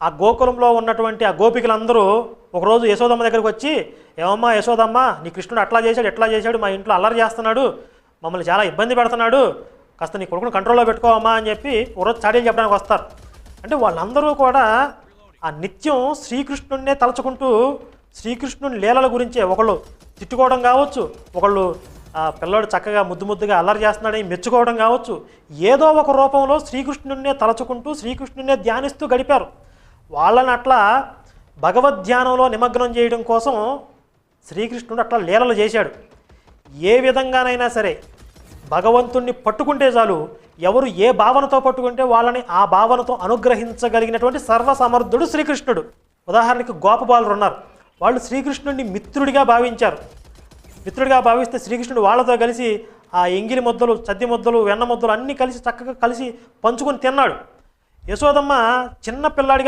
ఆ గోకులంలో ఉన్నటువంటి ఆ గోపికలందరూ ఒకరోజు యశోదమ్మ దగ్గరికి వచ్చి ఏమమ్మా యశోదమ్మ నీ కృష్ణుడు అట్లా చేశాడు ఎట్లా చేశాడు మా ఇంట్లో అల్లరి చేస్తున్నాడు మమ్మల్ని చాలా ఇబ్బంది పెడుతున్నాడు కాస్త నీ కొడుకును కంట్రోల్లో పెట్టుకోవమ్మా అని చెప్పి ఒకరోజు చాడీలు చెప్పడానికి వస్తారు. అంటే వాళ్ళందరూ కూడా ఆ నిత్యం శ్రీకృష్ణుడినే తలుచుకుంటూ శ్రీకృష్ణుని లీలల గురించే ఒకళ్ళు తిట్టుకోవడం కావచ్చు ఒకళ్ళు ఆ పిల్లోడు చక్కగా ముద్దు ముద్దుగా అల్లరి చేస్తున్నాడని మెచ్చుకోవడం కావచ్చు ఏదో ఒక రూపంలో శ్రీకృష్ణుడినే తలచుకుంటూ శ్రీకృష్ణుడినే ధ్యానిస్తూ గడిపారు. వాళ్ళని అట్లా భగవద్ ధ్యానంలో నిమగ్నం చేయడం కోసం శ్రీకృష్ణుడు అట్లా లీలలు చేశాడు. ఏ విధంగానైనా సరే భగవంతుణ్ణి పట్టుకుంటే చాలు ఎవరు ఏ భావనతో పట్టుకుంటే వాళ్ళని ఆ భావనతో అనుగ్రహించగలిగినటువంటి సర్వసమర్థుడు శ్రీకృష్ణుడు. ఉదాహరణకి గోపబాలురు ఉన్నారు. వాళ్ళు శ్రీకృష్ణుడిని మిత్రుడిగా భావించారు. మిత్రుడిగా భావిస్తే శ్రీకృష్ణుడు వాళ్ళతో కలిసి ఆ ఎంగిలి ముద్దలు చద్ది ముద్దలు వెన్న ముద్దలు అన్నీ కలిసి చక్కగా కలిసి పంచుకొని తిన్నాడు. యశోదమ్మ చిన్న పిల్లాడిగా